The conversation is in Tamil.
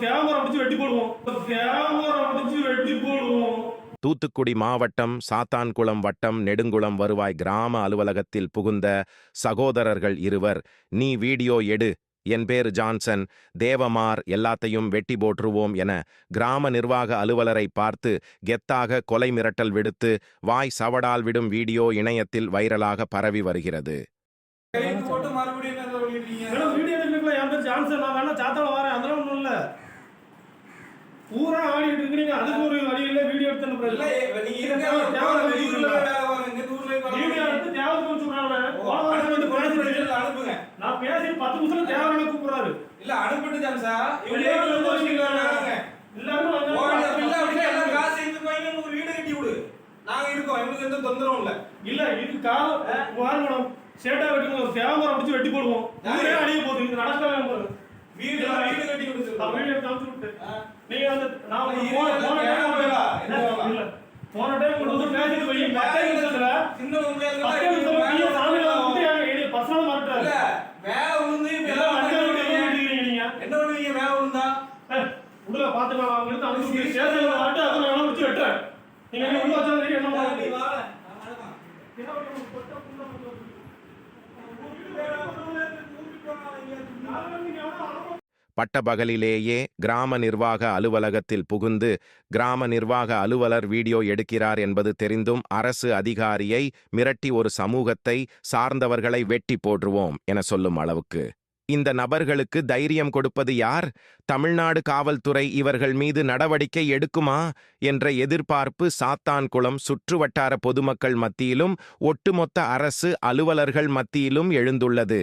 கேமரா பிடிச்சி வெட்டி போடுவோம். கேமரா பிடிச்சி வெட்டி போடுவோம். தூத்துக்குடி மாவட்டம் சாத்தான்குளம் வட்டம் நெடுங்குளம் வருவாய் கிராம அலுவலகத்தில் புகுந்த சகோதரர்கள் இருவர். நீ வீடியோ எடு. என் பேர் ஜான்சன். தேவமார் எல்லாத்தையும் வெட்டி போற்றுவோம் என கிராம நிர்வாக அலுவலரை பார்த்து கெத்தாக கொலை மிரட்டல் விடுத்து வாய் சவடால் விடும் வீடியோ இணையத்தில் வைரலாக பரவி வருகிறது. ஜான்சன். நான் வேணா சாத்தால வரேன். பூரா ஆடிட்டு இருக்கிறீங்க அதுக்கு ஒரு வழி இல்லை. வீடியோ எடுத்து இல்ல, அனுப்புறது நீங்க வேலை பாருங்க, இந்த ஊர்ல வேலை வீடியோ. எடுத்து தேவைக்கு சொல்றாங்க போன வந்து பேசிட்டு அனுப்புங்க. நான் பேசி பத்து நிமிஷம் தேவையான கூப்பிடுறாரு. இல்ல, அனுப்பிட்டு ஜான்சா. இவங்க வெளியே வீட்டுல வந்து. எல்லாரும் இல்ல, அப்படின்னா எல்லாம் காசு எடுத்து வாங்கி உங்களுக்கு வீடு கட்டி கொடு. நாங்க இருக்கோம். எங்களுக்கு எந்த தொந்தரவும் இல்ல. இல்ல இது காலம் வாங்க மேடம் சேட்டா வெட்டுங்க. கேமரா பிடிச்சி வெட்டி போடுவோம். அடிய போகுது. இது நடக்கவே போகுது வீடு வீடு கட்டி நான் கொடுத்துருக்கோம் வீடியோ காமிச்சு விட்டு ஆ. நீங்க வந்து நான் இல்ல, உங்களுக்கு போன டைம் உங்களுக்கு வந்து பேசிட்டு போய் பத்தே நிமிஷத்துல சின்ன பத்தே நிமிஷத்துல நீங்க சாமியில வந்து எங்க பசங்க மாட்டாரு இல்ல. மேல விழுந்து இப்ப எல்லாம் பண்ணுவீங்க? ஓட்டிக்கிறீங்க நீங்க என்ன பண்ணுவீங்க மேல விழுந்தா உள்ள பாத்துக்கலாம் அவங்க இருந்து விட்டு ஸ்டேஷன்ல வாட்டு அதை நான் வச்சு வெட்டுறேன். நீங்க என்ன உள்ள வச்சா என்ன பண்ணுவீங்க. பட்டபகலிலேயே கிராம நிர்வாக அலுவலகத்தில் புகுந்து கிராம நிர்வாக அலுவலர் வீடியோ எடுக்கிறார் என்பது தெரிந்தும் அரசு அதிகாரியை மிரட்டி ஒரு சமூகத்தை சார்ந்தவர்களை வெட்டி போற்றுவோம் என சொல்லும் அளவுக்கு. இந்த நபர்களுக்கு தைரியம் கொடுப்பது யார்? தமிழ்நாடு காவல்துறை இவர்கள் மீது நடவடிக்கை எடுக்குமா? என்ற எதிர்பார்ப்பு சாத்தான்குளம் சுற்றுவட்டார பொதுமக்கள் மத்தியிலும் ஒட்டுமொத்த அரசு அலுவலர்கள் மத்தியிலும் எழுந்துள்ளது.